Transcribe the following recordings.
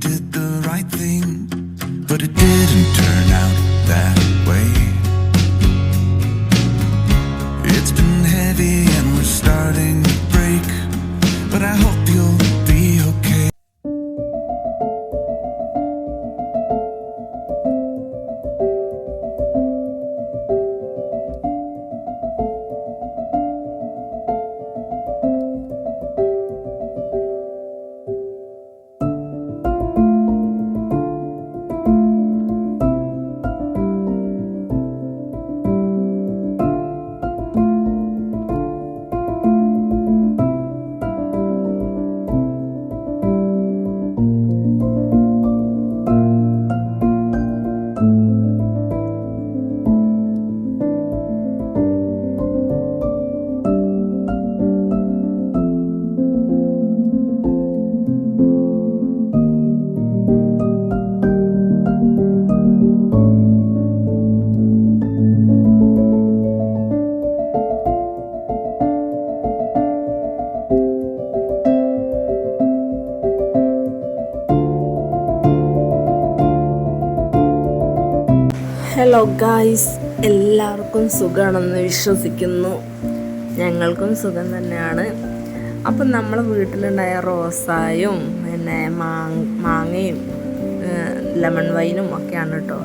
did hello guys എല്ലാവർക്കും സുഖമാണെന്ന് വിശ്വസിക്കുന്നു. ഞങ്ങൾക്കും സുഖം തന്നെയാണ്. അപ്പം നമ്മളെ വീട്ടിലുണ്ടായ റോസായും പിന്നെ മാങ് മാങ്ങയും ലെമൺ വൈനും ഒക്കെയാണ് കേട്ടോ.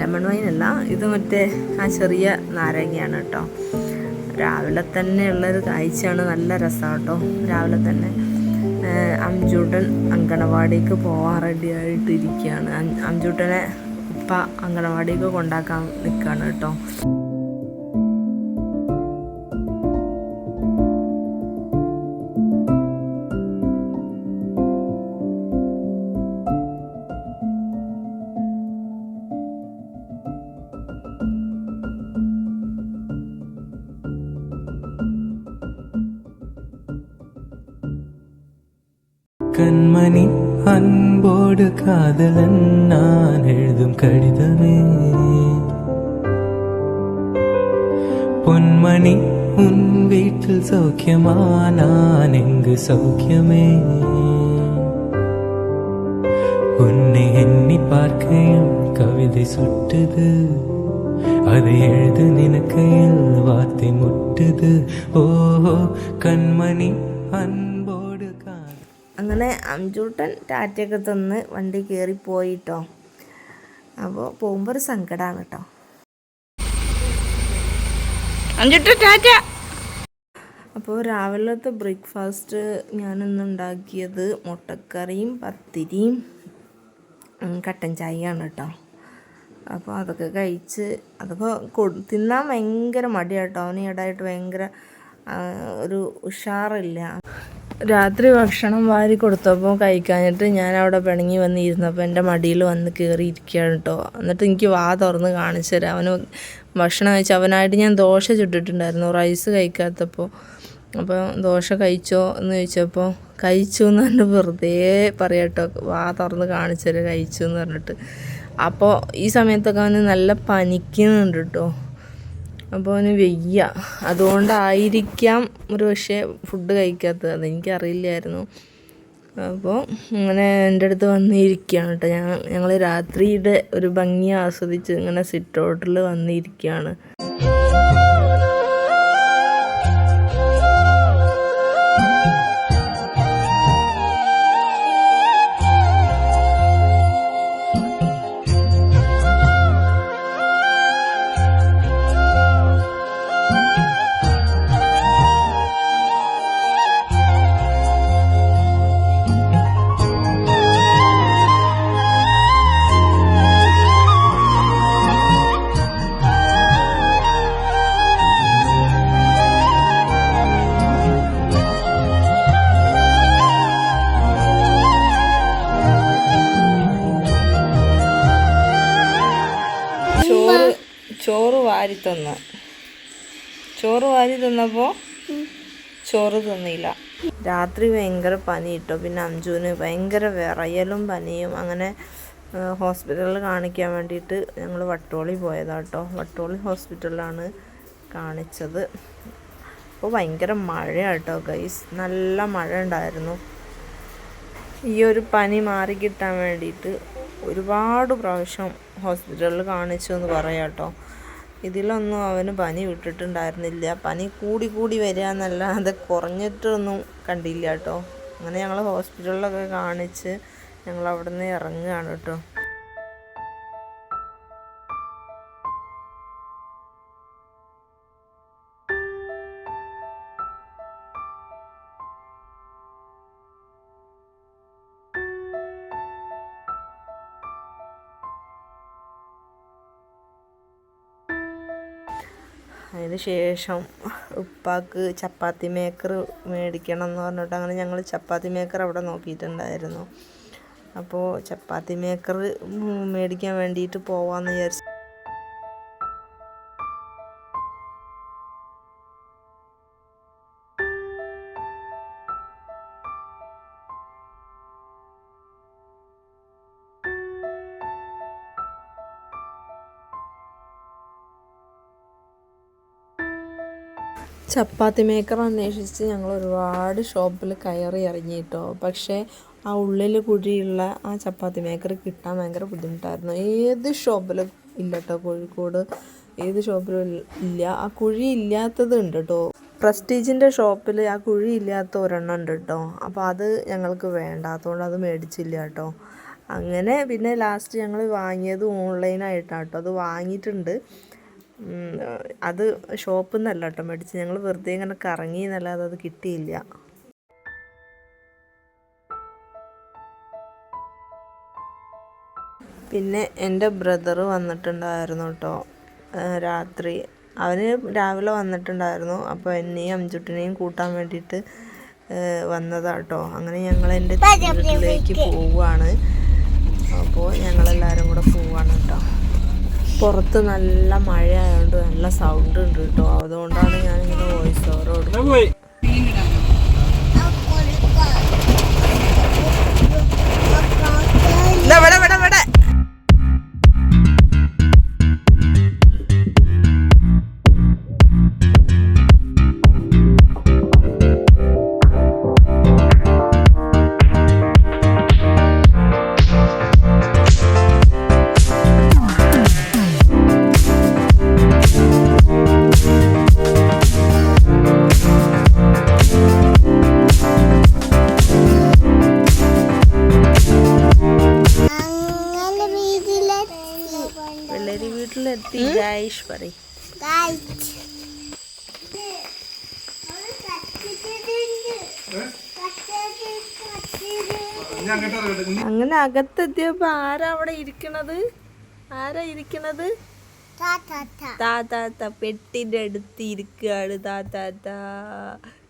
ലെമൺ വൈനല്ല ഇത് മറ്റേ ആ ചെറിയ നാരങ്ങയാണ് കേട്ടോ. രാവിലെ തന്നെ ഉള്ളൊരു കാഴ്ചയാണ് നല്ല രസമാണ് കേട്ടോ. രാവിലെ തന്നെ അംജൂട്ടൻ അങ്കണവാടിക്ക് പോകാൻ റെഡി ആയിട്ടിരിക്കുകയാണ്. അംജൂട്ടനെ ഉപ്പ അങ്കണവാടിക്ക് കൊണ്ടാക്കാൻ നിൽക്കുകയാണ് കേട്ടോ கண்மணி அன்போடு காதலன் நான் எழுதும் கடிதமே பொன்மணி உன் வீட்டில் சௌக்கியமா நான் எங்கு சௌக்கியமே உன்னை எண்ணி பார்க்கையில் கவிதை சுட்டுது அதை எழுது நினைக்கையில் வார்த்தை முட்டுது ஓஹோ கண்மணி அன்போடு காதல் അങ്ങനെ അംജൂട്ടൻ ടാറ്റയൊക്കെ തന്ന് വണ്ടി കയറി പോയിട്ടോ അപ്പോൾ പോകുമ്പോൾ ഒരു സങ്കടമാണ് കേട്ടോ അപ്പോൾ രാവിലത്തെ ബ്രേക്ക്ഫാസ്റ്റ് ഞാനിന്ന് ഉണ്ടാക്കിയത് മുട്ടക്കറിയും പത്തിരിയും കട്ടൻ ചായയാണ് കേട്ടോ അപ്പോൾ അതൊക്കെ കഴിച്ച് അതൊക്കെ കൊ- തിന്നാൻ ഭയങ്കര മടിയാട്ടോ അവന് ഈടായിട്ട് ഭയങ്കര ഒരു ഉഷാറില്ല. രാത്രി ഭക്ഷണം വാരി കൊടുത്തപ്പോൾ കഴിക്കാഞ്ഞിട്ട് ഞാൻ അവിടെ പിണങ്ങി വന്നിരുന്നപ്പോൾ എന്റെ മടിയിൽ വന്ന് കയറിയിരിക്കുകയാണ് കേട്ടോ. എന്നിട്ട് എനിക്ക് വാ തുറന്ന് കാണിച്ചു തരാം. അവന് ഭക്ഷണം കഴിച്ചു അവനായിട്ട് ഞാൻ ദോശ ചുട്ടിട്ടുണ്ടായിരുന്നു. റൈസ് കഴിക്കാത്തപ്പോൾ. അപ്പോൾ ദോശ കഴിച്ചോ എന്ന് ചോദിച്ചപ്പോൾ കഴിച്ചു എന്ന് പറഞ്ഞിട്ട് വെറുതെ പറയാട്ടോ വാ തുറന്ന് കാണിച്ചു തരാം കഴിച്ചു എന്ന് പറഞ്ഞിട്ട്. അപ്പോൾ ഈ സമയത്തൊക്കെ അവന് നല്ല പനിക്കുന്നുണ്ട് കേട്ടോ. അപ്പോൾ അവന് വെയ്യ. അതുകൊണ്ടായിരിക്കാം ഒരു പക്ഷേ ഫുഡ് കഴിക്കാത്തത്. അതെനിക്കറിയില്ലായിരുന്നു. അപ്പോൾ ഇങ്ങനെ എന്റെ അടുത്ത് വന്നിരിക്കുകയാണ് കേട്ടോ. ഞാൻ ഞങ്ങൾ രാത്രിയുടെ ഒരു ഭംഗി ആസ്വദിച്ച് ഇങ്ങനെ സിറ്റ് ഔട്ടിൽ വന്നിരിക്കുകയാണ്. തന്നു. ചോറ് വാരി തന്നപ്പോൾ ചോറ് തിന്നില്ല. രാത്രി ഭയങ്കര പനി ഇട്ടോ പിന്നെ അഞ്ജുവിന് ഭയങ്കര വിറയലും പനിയും. അങ്ങനെ ഹോസ്പിറ്റലിൽ കാണിക്കാൻ വേണ്ടിയിട്ട് ഞങ്ങൾ വട്ടോളി പോയതാട്ടോ വട്ടോളി ഹോസ്പിറ്റലിലാണ് കാണിച്ചത്. അപ്പോൾ ഭയങ്കര മഴയാട്ടോ ഗൈസ് നല്ല മഴ ഉണ്ടായിരുന്നു ഈ ഒരു പനി മാറി കിട്ടാൻ വേണ്ടിയിട്ട് ഒരുപാട് പ്രാവശ്യം ഹോസ്പിറ്റലിൽ കാണിച്ചു എന്ന് പറയാം കേട്ടോ ഇതിലൊന്നും അവന് പനി വിട്ടിട്ടുണ്ടായിരുന്നില്ല. പനി കൂടി കൂടി വരിക എന്നല്ലാതെ കുറഞ്ഞിട്ടൊന്നും കണ്ടില്ല കേട്ടോ. അങ്ങനെ ഞങ്ങൾ ഹോസ്പിറ്റലിലൊക്കെ കാണിച്ച് ഞങ്ങൾ അവിടെ നിന്ന് ഇറങ്ങുകയാണ് കേട്ടോ. അതിന് ശേഷം ഉപ്പാക്ക് ചപ്പാത്തി മേക്കർ മേടിക്കണം എന്ന് പറഞ്ഞിട്ട് അങ്ങനെ ഞങ്ങൾ ചപ്പാത്തി മേക്കർ അവിടെ നോക്കിയിട്ടുണ്ടായിരുന്നു. അപ്പോൾ ചപ്പാത്തി മേക്കർ മേടിക്കാൻ വേണ്ടിയിട്ട് പോവാമെന്ന് വിചാരിച്ചു ചപ്പാത്തി മേക്കർ അന്വേഷിച്ച് ഞങ്ങൾ ഒരുപാട് ഷോപ്പിൽ കയറി ഇറങ്ങി കേട്ടോ പക്ഷേ ആ ഉള്ളിൽ കുഴിയുള്ള ആ ചപ്പാത്തി മേക്കർ കിട്ടാൻ ഭയങ്കര ബുദ്ധിമുട്ടായിരുന്നു. ഏത് ഷോപ്പിലും ഇല്ല കേട്ടോ കോഴിക്കോട്. ഏത് ഷോപ്പിലും ഇല്ല- ആ കുഴി ഇല്ലാത്തത് ഉണ്ട് കേട്ടോ പ്രസ്റ്റീജിന്റെ ഷോപ്പിൽ ആ കുഴി ഇല്ലാത്ത ഒരെണ്ണം ഉണ്ട് കേട്ടോ അപ്പോൾ അത് ഞങ്ങൾക്ക് വേണ്ട. അതുകൊണ്ട് അത് മേടിച്ചില്ല കേട്ടോ അങ്ങനെ പിന്നെ ലാസ്റ്റ് ഞങ്ങൾ വാങ്ങിയത് ഓൺലൈനായിട്ടാണ് കേട്ടോ അത് വാങ്ങിയിട്ടുണ്ട്. അത് ഷോപ്പിൽ നിന്നല്ല കേട്ടോ മേടിച്ച് ഞങ്ങൾ വെറുതെ ഇങ്ങനെ കറങ്ങി എന്നല്ലാതെ അത് കിട്ടിയില്ല. പിന്നെ എന്റെ ബ്രദർ വന്നിട്ടുണ്ടായിരുന്നു കേട്ടോ രാത്രി. അവന് രാവിലെ വന്നിട്ടുണ്ടായിരുന്നു. അപ്പോൾ എന്നെയും അഞ്ചുട്ടിനെയും കൂട്ടാൻ വേണ്ടിയിട്ട് വന്നതാട്ടോ അങ്ങനെ ഞങ്ങൾ എന്റെ വീട്ടിലേക്ക് പോവുകയാണ്. അപ്പോൾ ഞങ്ങളെല്ലാവരും കൂടെ പോവുകയാണ് കേട്ടോ. പുറത്ത് നല്ല മഴ ആയതുകൊണ്ട് നല്ല സൗണ്ട് ഉണ്ട് കേട്ടോ അതുകൊണ്ടാണ് ഞാൻ ഞാനിങ്ങനെ വോയിസ് ഓവർ കൊടുക്കുന്നത് പറയും. അങ്ങനെ അകത്തെത്തിയപ്പോ ആരാ അവിടെ ഇരിക്കണത്? ആരാ ഇരിക്കണത്? താത്താത്ത താ താ. പെട്ടിന്റെ അടുത്ത് ഇരിക്കുകയാണ്. താത്താത്ത താ താ.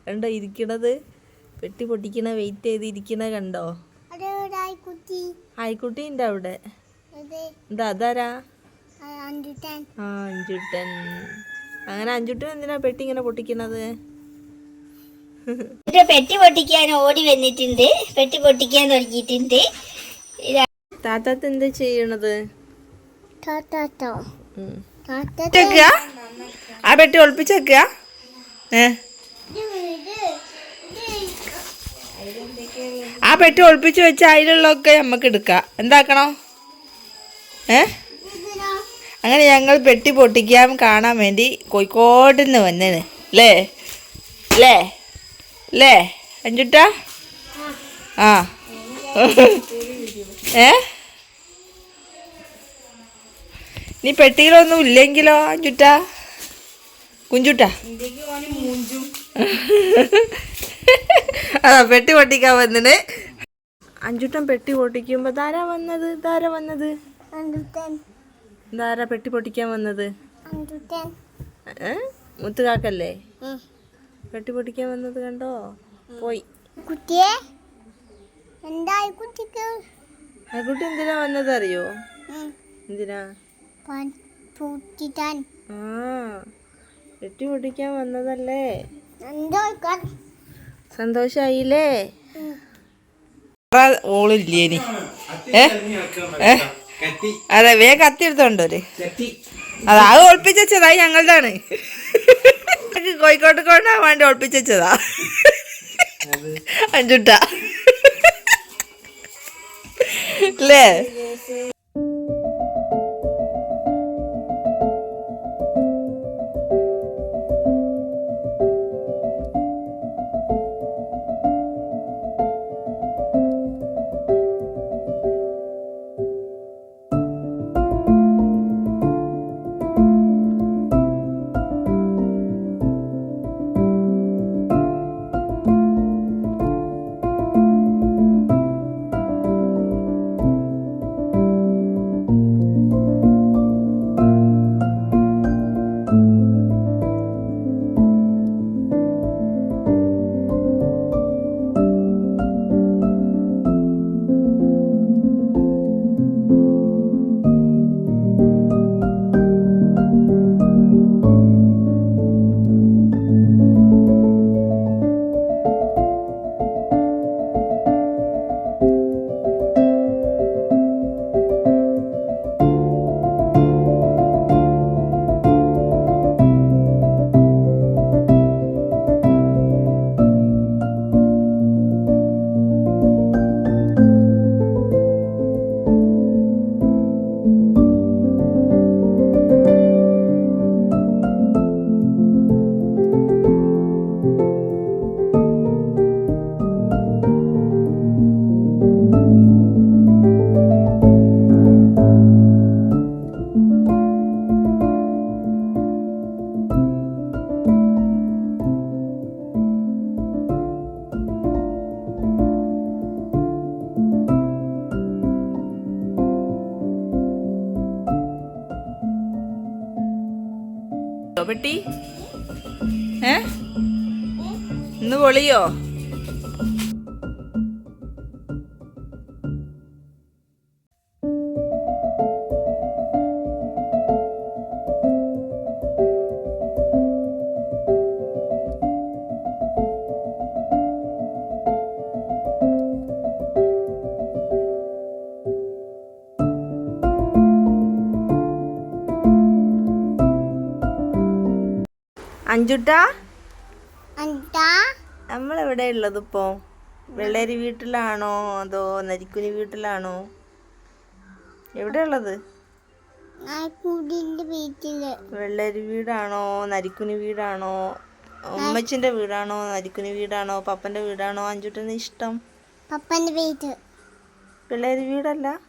കണ്ടോ ഇരിക്കണത്? പെട്ടി പൊട്ടിക്കണ വെയിറ്റ് ചെയ്ത് ഇരിക്കണ കണ്ടോ? കുട്ടി? ആയിക്കുട്ടി ഉണ്ടവിടെ എന്താ അതാരാ? ആ അഞ്ചുട്ടൻ. അങ്ങനെ അഞ്ചുട്ടൻ എന്തിനാ പെട്ടി ഇങ്ങനെ പൊട്ടിക്കുന്നത്? പെട്ടി പൊട്ടിക്കാൻ ഓടി വന്നിട്ടുണ്ട്. പെട്ടി പൊട്ടിക്കാൻ തുടങ്ങിയിട്ടുണ്ട് താത്താത്ത എന്താ ചെയ്യണത്? ആ പെട്ടി ഒളിപ്പിച്ചേക്ക. ആ പെട്ടി ഒളിപ്പിച്ച് വെച്ച അതിലുള്ളതൊക്കെ നമുക്ക് എടുക്കാം. എന്താക്കണോ? ഏ? അങ്ങനെ ഞങ്ങൾ പെട്ടി പൊട്ടിക്കാൻ കാണാൻ വേണ്ടി കോഴിക്കോട് നിന്ന് വന്നേന്. അല്ലേ അല്ലേ അല്ലേ അഞ്ചുട്ടാ ആ. ഏ? നീ പെട്ടിയിലൊന്നും ഇല്ലെങ്കിലോ അഞ്ചുട്ടാ കുഞ്ചുട്ടാ? അതാ പെട്ടി പൊട്ടിക്കാൻ വന്നിന്. അഞ്ചുട്ടൻ പെട്ടി പൊട്ടിക്കുമ്പോ ധാരാ വന്നത്? ധാരാ വന്നത്? ധാരാ പെട്ടി പൊട്ടിക്കാൻ വന്നത്? മുത്തുകാക്കല്ലേ? പെട്ടി പൊട്ടിക്കാൻ വന്നത് കണ്ടോ? പോയി. കുട്ടിയെ? എന്തായി കുട്ടിക്ക്? ആ കുട്ടി എന്തിനാ വന്നത് അറിയോ എന്തിനാ? ആ പെട്ടി പൊട്ടിക്കാൻ വന്നതല്ലേ? എന്തോ സന്തോഷായില്ലേ? ഓളില്ലേ ഇനി? ഏ? ഏ? അതെ വേ കത്തി എടുത്തോണ്ടോ അത് അത് ഒളിപ്പിച്ചതാ ഞങ്ങളുടെ ആണ് കോഴിക്കോട്ട് കൊണ്ടാ വേണ്ടി ഒളിപ്പിച്ചതാ അഞ്ചുട്ട. അല്ലേ പെട്ടി? ഏ? ഇന്ന് പൊളിയോ? അഞ്ചുട്ടാ നമ്മൾ നമ്മളെവിടെ ഉള്ളത് ഇപ്പോ? വെള്ളേരി വീട്ടിലാണോ അതോ നരിക്കുനി വീട്ടിലാണോ? എവിടെ ഉള്ളത്? വെള്ളേരി വീടാണോ? നരിക്കുനി വീടാണോ? ഉമ്മച്ചിന്റെ വീടാണോ? നരിക്കുനി വീടാണോ? പപ്പന്റെ വീടാണോ? അഞ്ചുട്ടന് ഇഷ്ടം? പപ്പന്റെ വീട്. വെള്ളേരി വീടല്ല?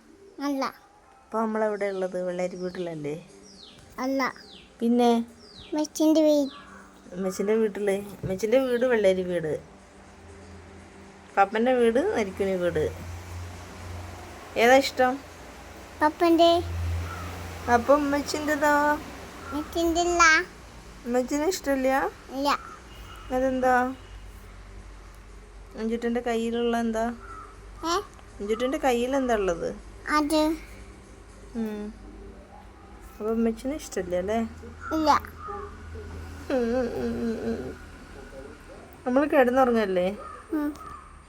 അല്ല. അപ്പൊ നമ്മളെവിടെ ഉള്ളത്? വെള്ളേരി വീട്ടിലല്ലേ? അല്ല. പിന്നെ? വീട്ട് ഉമ്മച്ചിന്റെ വീട്ടിൽ അമ്മച്ചിന്റെ വീട് വെള്ളരി വീട്. പപ്പന്റെ വീട് നരിക്കുനി വീട്. ഏതാ ഇഷ്ടം? പപ്പന്റെ. അപ്പൊ അമ്മച്ചിന്റെതോ അമ്മച്ചിന് ഇഷ്ടമില്ല? ഇല്ല. അതെന്താ? അഞ്ചുട്ടന്റെ കയ്യിലുള്ള എന്താ? അഞ്ചുട്ടന്റെ കയ്യിൽ എന്താ ഉള്ളത്? അത്. അപ്പൊ ഉമ്മച്ചിനെ ഇഷ്ടമില്ല അല്ലേ? ഇല്ല. നമ്മൾ കിടന്നുറങ്ങല്ലേ? വാ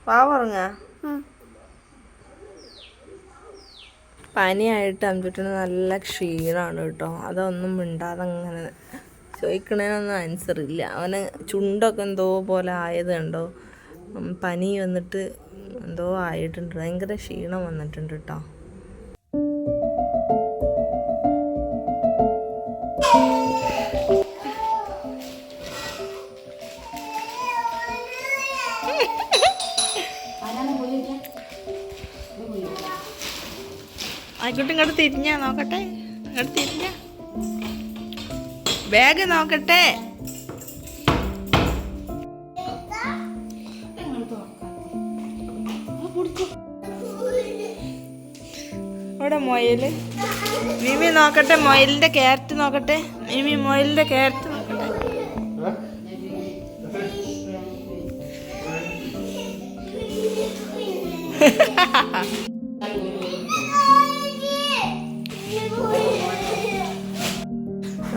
പാവ ഉറങ്ങാ ഉം. പനിയായിട്ട് അമ്പിട്ട് നല്ല ക്ഷീണമാണ് കേട്ടോ. അതൊന്നും മിണ്ടാതെ അങ്ങനെ ചോദിക്കണേനൊന്നും ആൻസർ ഇല്ല. അവന് ചുണ്ടൊക്കെ എന്തോ പോലെ ആയത് കണ്ടോ? പനി വന്നിട്ട് എന്തോ ആയിട്ടുണ്ട്. ഭയങ്കര ക്ഷീണം വന്നിട്ടുണ്ട് കേട്ടോ. ആയിക്കോട്ടെ ഇങ്ങോട്ട് തിരിഞ്ഞാ നോക്കട്ടെ. ഇങ്ങോട്ട് തിരിഞ്ഞ. ബാഗ് നോക്കട്ടെ. ഇവിടെ മൊയൽ. മിമി നോക്കട്ടെ മൊയലിന്റെ ക്യാരറ്റ് നോക്കട്ടെ. മിമി മൊയലിന്റെ ക്യാരറ്റ്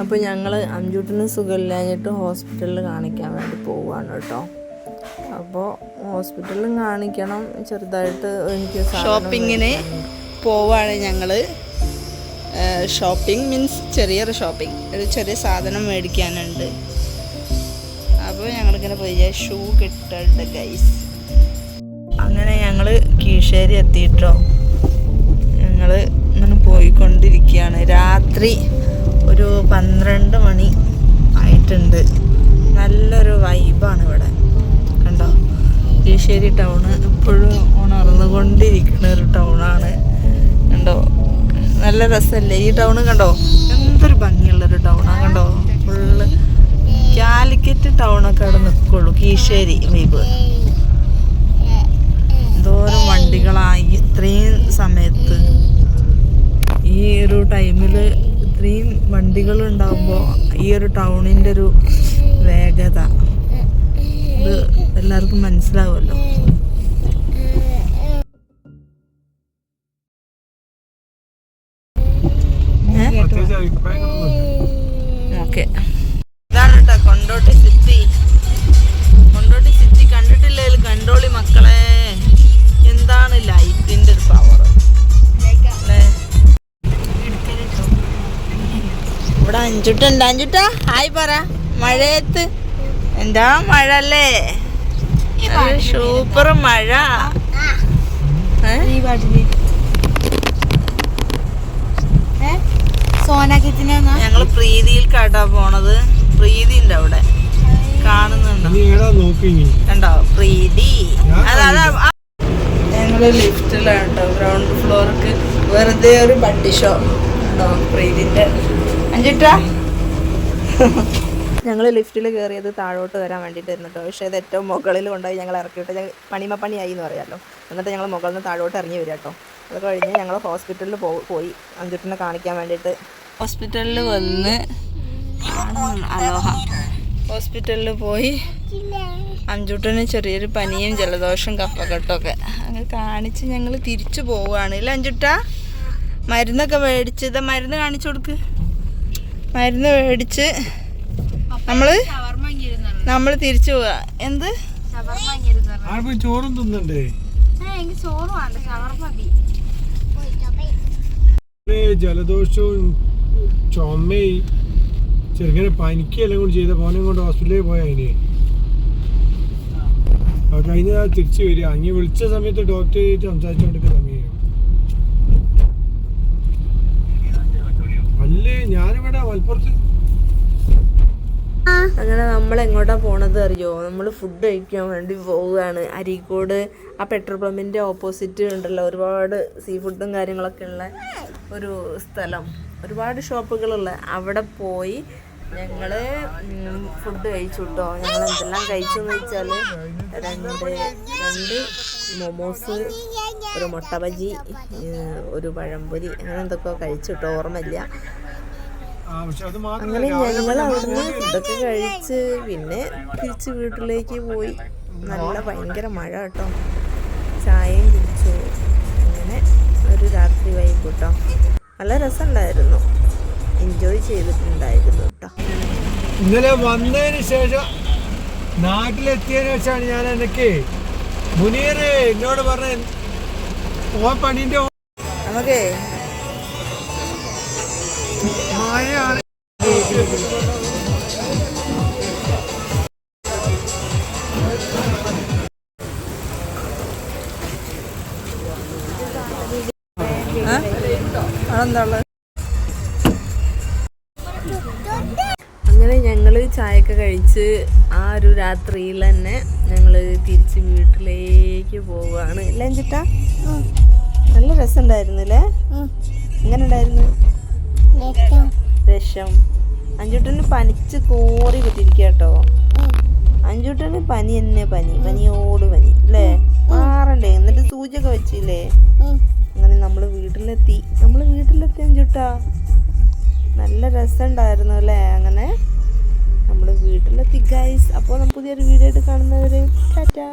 അപ്പോൾ ഞങ്ങൾ അഞ്ചൂട്ടിന് സുഖമില്ലാഞ്ഞിട്ട് ഹോസ്പിറ്റലിൽ കാണിക്കാൻ വേണ്ടി പോവുകയാണ് കേട്ടോ. അപ്പോൾ ഹോസ്പിറ്റലിൽ കാണിക്കണം. ചെറുതായിട്ട് എനിക്ക് ഷോപ്പിങ്ങിന് പോവാണ് ഞങ്ങൾ. ഷോപ്പിംഗ് മീൻസ് ചെറിയൊരു ഷോപ്പിംഗ്. ഒരു ചെറിയ സാധനം മേടിക്കാനുണ്ട്. അപ്പോൾ ഞങ്ങളിങ്ങനെ പോയി. ഷൂ കിട്ടുന്നുണ്ട് ഗൈസ് അങ്ങനെ ഞങ്ങൾ കീഴ്ശ്ശേരി എത്തിയിട്ടോ. ഞങ്ങൾ ഇങ്ങനെ പോയിക്കൊണ്ടിരിക്കുകയാണ്. രാത്രി ഒരു പന്ത്രണ്ട് മണി ആയിട്ടുണ്ട്. നല്ലൊരു വൈബാണ് ഇവിടെ. കണ്ടോ? ഈശ്വരി ടൗണ് ഇപ്പോഴും ഉണർന്നുകൊണ്ടിരിക്കുന്ന ഒരു ടൗണാണ് കണ്ടോ? നല്ല രസമല്ലേ? ഈ ടൗണ് കണ്ടോ? എന്തൊരു ഭംഗിയുള്ളൊരു ടൗണാണ് കണ്ടോ? ഫുള്ള് കാലിക്കറ്റ് ടൗണൊക്കെ അവിടെ നിൽക്കുള്ളൂ കീശ്ശേരി വൈബ് എന്തോരം വണ്ടികളായി ഇത്രയും സമയത്ത്. ഈ ഒരു ടൈമിൽ ഇത്രയും വണ്ടികൾ ഉണ്ടാകുമ്പോൾ ഈ ഒരു ടൗണിന്റെ ഒരു വേഗത. ഇത് എല്ലാവർക്കും മനസ്സിലാവുമല്ലോ. അഞ്ചുട്ടുണ്ട്? അഞ്ചുട്ട ഹായ് പറ. മഴയത്ത് എന്താ മഴ അല്ലേ സൂപ്പർ മഴ? ഞങ്ങൾ പ്രീതിയിൽ കാട്ടാ പോണത്. പ്രീതി ഉണ്ട് അവിടെ. കാണുന്നുണ്ടോ? കണ്ടോ? പ്രീതി. അതാ ഞങ്ങൾ ലിഫ്റ്റിലാണ് കേട്ടോ. ഗ്രൗണ്ട് ഫ്ലോർക്ക് വെറുതെ ഒരു ബഡ്ഡി ഷോ. ഉണ്ടോ പ്രീതിന്റെ അഞ്ചിട്ടാ? ഞങ്ങൾ ലിഫ്റ്റിൽ കയറിയത് താഴോട്ട് വരാൻ വേണ്ടിയിട്ടായിരുന്നു കേട്ടോ പക്ഷേ ഇത് ഏറ്റവും മുകളിൽ കൊണ്ടുപോയി ഞങ്ങൾ ഇറക്കിയിട്ട് ഞങ്ങൾ പണിമ പണിയായി എന്ന് പറയാമല്ലോ എന്നിട്ട് ഞങ്ങൾ മുകളിൽ നിന്ന് താഴോട്ട് ഇറങ്ങി വരിക കേട്ടോ അത് കഴിഞ്ഞ് ഞങ്ങൾ ഹോസ്പിറ്റലിൽ പോയി. അഞ്ചുട്ടിനെ കാണിക്കാൻ വേണ്ടിയിട്ട്. ഹോസ്പിറ്റലിൽ വന്ന് അലോഹ. ഹോസ്പിറ്റലിൽ പോയി അഞ്ചുട്ടന് ചെറിയൊരു പനിയും ജലദോഷം കഫക്കെട്ടൊക്കെ അങ്ങനെ കാണിച്ച് ഞങ്ങൾ തിരിച്ചു പോവുകയാണ് ഇല്ല അഞ്ചുട്ട? മരുന്നൊക്കെ മേടിച്ചത് മരുന്ന് കാണിച്ചു കൊടുക്ക്. മരുന്ന് മേടിച്ച് നമ്മൾ നമ്മൾ തിരിച്ചു പോവുക എന്ത്? ചോറും തിന്നണ്ടേ? ജലദോഷവും ചുമയും ചെറുങ്ങനെ പനിക്കെല്ലാം കൊണ്ട് ചെയ്ത പോനെ കൊണ്ട് ഹോസ്പിറ്റലിൽ പോയ അതിന്. അത് കഴിഞ്ഞ തിരിച്ചു വരിക. അങ്ങ് വിളിച്ച സമയത്ത് ഡോക്ടറായിട്ട് സംസാരിച്ചുകൊണ്ടിരിക്കുന്ന സമയം അല്ലേ ഞാനിവിടെ മലപ്പുറത്ത്. അങ്ങനെ നമ്മൾ എങ്ങോട്ടാ പോണത് അറിയോ? നമ്മൾ ഫുഡ് കഴിക്കാൻ വേണ്ടി പോവുകയാണ്. അരീക്കോട് ആ പെട്രോൾ പമ്പിന്റെ ഓപ്പോസിറ്റ് ഉണ്ടല്ലോ. ഒരുപാട് സീ ഫുഡും കാര്യങ്ങളൊക്കെ ഉള്ള ഒരു സ്ഥലം. ഒരുപാട് ഷോപ്പുകളുള്ള അവിടെ പോയി ഞങ്ങൾ ഫുഡ് കഴിച്ചു കേട്ടോ ഞങ്ങൾ എന്തെല്ലാം കഴിച്ചു എന്ന് വെച്ചാൽ രണ്ട് രണ്ട് മൊമോസ് ഒരു മുട്ട ബജി ഒരു പഴംപൊരി അങ്ങനെ എന്തൊക്കെയോ കഴിച്ചു കേട്ടോ ഓർമ്മയില്ല. അങ്ങനെ ഞങ്ങൾ അവിടുന്ന് ഫുഡൊക്കെ കഴിച്ച് പിന്നെ തിരിച്ച് വീട്ടിലേക്ക് പോയി. നല്ല ഭയങ്കര മഴ കേട്ടോ. ചായയും കുടിച്ചു. അങ്ങനെ ഒരു രാത്രി വൈകി കേട്ടോ നല്ല രസമുണ്ടായിരുന്നു. എൻജോയ് ചെയ്തിട്ടുണ്ടായിരുന്നു കേട്ടോ. ഇന്നലെ വന്നതിന് ശേഷം നാട്ടിലെത്തിയതിനു ശേഷമാണ് ഞാൻ എനിക്ക് മുനീർ എന്നോട് പറഞ്ഞ ഓ പണിന്റെ നമുക്കേ അതെന്താ അങ്ങനെ ഞങ്ങൾ ചായയൊക്കെ കഴിച്ച് ആ ഒരു രാത്രിയിൽ തന്നെ ഞങ്ങൾ തിരിച്ച് വീട്ടിലേക്ക് പോവാണ്. ഇല്ലേ ചിട്ടാ നല്ല രസം അല്ലേ എങ്ങനെ ഉണ്ടായിരുന്നു രസം അഞ്ചുട്ടന് പനിച്ച് കോറി കുത്തിരിക്കുക കേട്ടോ അഞ്ചുട്ടന് പനി തന്നെ പനി. പനിയോട് പനി. അല്ലേ മാറണ്ടേ? എന്നിട്ട് സൂചിയൊക്കെ വെച്ചില്ലേ? അങ്ങനെ നമ്മൾ വീട്ടിലെത്തി. നമ്മൾ വീട്ടിലെത്തി അഞ്ചുട്ടാ നല്ല രസമുണ്ടായിരുന്നു അല്ലേ അങ്ങനെ നമ്മൾ വീട്ടിലെത്തി. ഗൈസ് അപ്പോൾ നമുക്ക് പുതിയൊരു വീഡിയോ ആയിട്ട് കാണുന്നവർ ടാറ്റാ.